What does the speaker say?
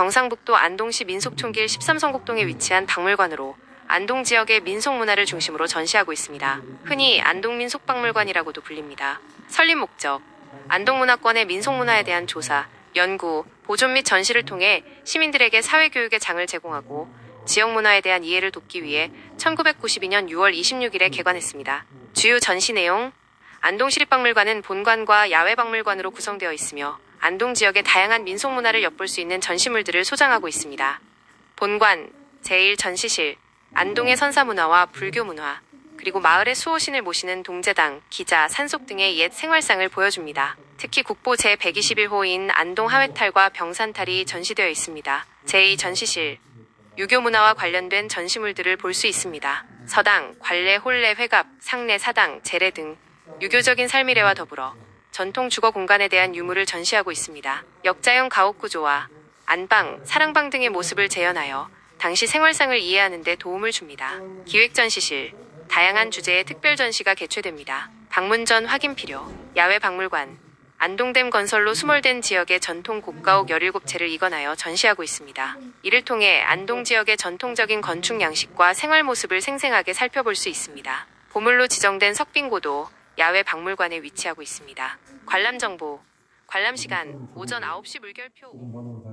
경상북도 안동시 민속촌길 13선곡동에 위치한 박물관으로 안동 지역의 민속 문화를 중심으로 전시하고 있습니다. 흔히 안동 민속박물관이라고도 불립니다. 설립 목적 안동 문화권의 민속 문화에 대한 조사, 연구, 보존 및 전시를 통해 시민들에게 사회교육의 장을 제공하고 지역 문화에 대한 이해를 돕기 위해 1992년 6월 26일에 개관했습니다. 주요 전시 내용 안동시립박물관은 본관과 야외박물관으로 구성되어 있으며 안동 지역의 다양한 민속 문화를 엿볼 수 있는 전시물들을 소장하고 있습니다. 본관, 제1전시실, 안동의 선사 문화와 불교 문화, 그리고 마을의 수호신을 모시는 동제당, 기자, 산속 등의 옛 생활상을 보여줍니다. 특히 국보 제121호인 안동 하회탈과 병산탈이 전시되어 있습니다. 제2 전시실, 유교 문화와 관련된 전시물들을 볼 수 있습니다. 서당, 관례, 혼례, 회갑, 상례, 사당, 제례 등 유교적인 삶이래와 더불어 전통 주거 공간에 대한 유물을 전시하고 있습니다. 역자형 가옥 구조와 안방, 사랑방 등의 모습을 재현하여 당시 생활상을 이해하는 데 도움을 줍니다. 기획 전시실, 다양한 주제의 특별 전시가 개최됩니다. 방문 전 확인 필요, 야외 박물관, 안동댐 건설로 수몰된 지역의 전통 곡가옥 17채를 이관하여 전시하고 있습니다. 이를 통해 안동 지역의 전통적인 건축 양식과 생활 모습을 생생하게 살펴볼 수 있습니다. 보물로 지정된 석빙고도 야외 박물관에 위치하고 있습니다. 관람 정보, 관람 시간 오전 9시 물결표